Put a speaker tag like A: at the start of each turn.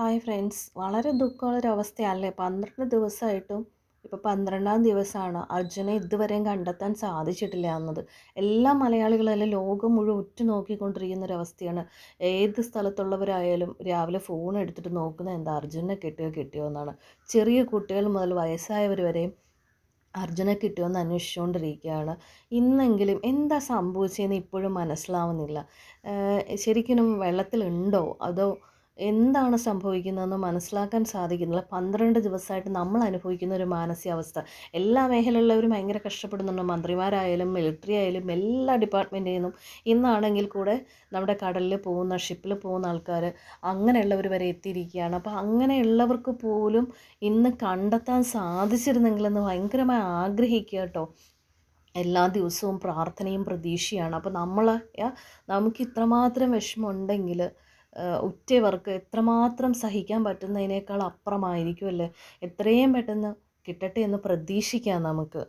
A: Hi friends. വളരെ ദുഃഖമുള്ളൊരവസ്ഥയല്ലേ? പന്ത്രണ്ട് ദിവസമായിട്ടും ഇപ്പോൾ പന്ത്രണ്ടാം ദിവസമാണ്. അർജുനെ ഇതുവരെയും കണ്ടെത്താൻ സാധിച്ചിട്ടില്ല എന്നത്. എല്ലാ മലയാളികളെല്ലാം ലോകം മുഴുവൻ ഉറ്റുനോക്കിക്കൊണ്ടിരിക്കുന്ന ഒരവസ്ഥയാണ് ഏത് സ്ഥലത്തുള്ളവരായാലും രാവിലെ ഫോൺ എടുത്തിട്ട് നോക്കുന്നത് എന്താ? അർജുനെ കിട്ടിയോ കിട്ടിയോ എന്നാണ്. ചെറിയ കുട്ടികൾ മുതൽ വയസ്സായവർ വരെയും അർജുനെ കിട്ടുമെന്ന് അന്വേഷിച്ചുകൊണ്ടിരിക്കുകയാണ്. ഇന്നെങ്കിലും എന്താ സംഭവിച്ചതെന്ന് ഇപ്പോഴും മനസ്സിലാവുന്നില്ല. ശരിക്കും വെള്ളത്തിലുണ്ടോ? അതോ എന്താണ് സംഭവിക്കുന്നതെന്ന് മനസ്സിലാക്കാൻ സാധിക്കുന്നില്ല. പന്ത്രണ്ട് ദിവസമായിട്ട് നമ്മൾ അനുഭവിക്കുന്ന ഒരു മാനസികാവസ്ഥ. എല്ലാ മേഖലയിലുള്ളവരും ഭയങ്കര കഷ്ടപ്പെടുന്നുണ്ട്. മന്ത്രിമാരായാലും മിലിറ്ററി ആയാലും എല്ലാ ഡിപ്പാർട്ട്മെന്റിൽ നിന്നും ഇന്നാണെങ്കിൽ കൂടെ നമ്മുടെ കടലിൽ പോകുന്ന ഷിപ്പിൽ പോകുന്ന ആൾക്കാർ അങ്ങനെയുള്ളവർ വരെ എത്തിയിരിക്കുകയാണ്. അപ്പോൾ അങ്ങനെയുള്ളവർക്ക് പോലും ഇന്ന് കണ്ടെത്താൻ സാധിച്ചിരുന്നെങ്കിലെന്ന് ഭയങ്കരമായി ആഗ്രഹിക്കുക കേട്ടോ. എല്ലാ ദിവസവും പ്രാർത്ഥനയും പ്രതീക്ഷയാണ്. അപ്പോൾ നമ്മൾ നമുക്ക് ഇത്രമാത്രം വിഷമമുണ്ടെങ്കിൽ ഉറ്റവർക്ക് എത്രമാത്രം സഹിക്കാൻ പറ്റുന്നതിനേക്കാൾ അപ്പുറമായിരിക്കുമല്ലേ എത്രയും പെട്ടെന്ന് കിട്ടട്ടെ എന്ന് പ്രതീക്ഷിക്കാം നമുക്ക്.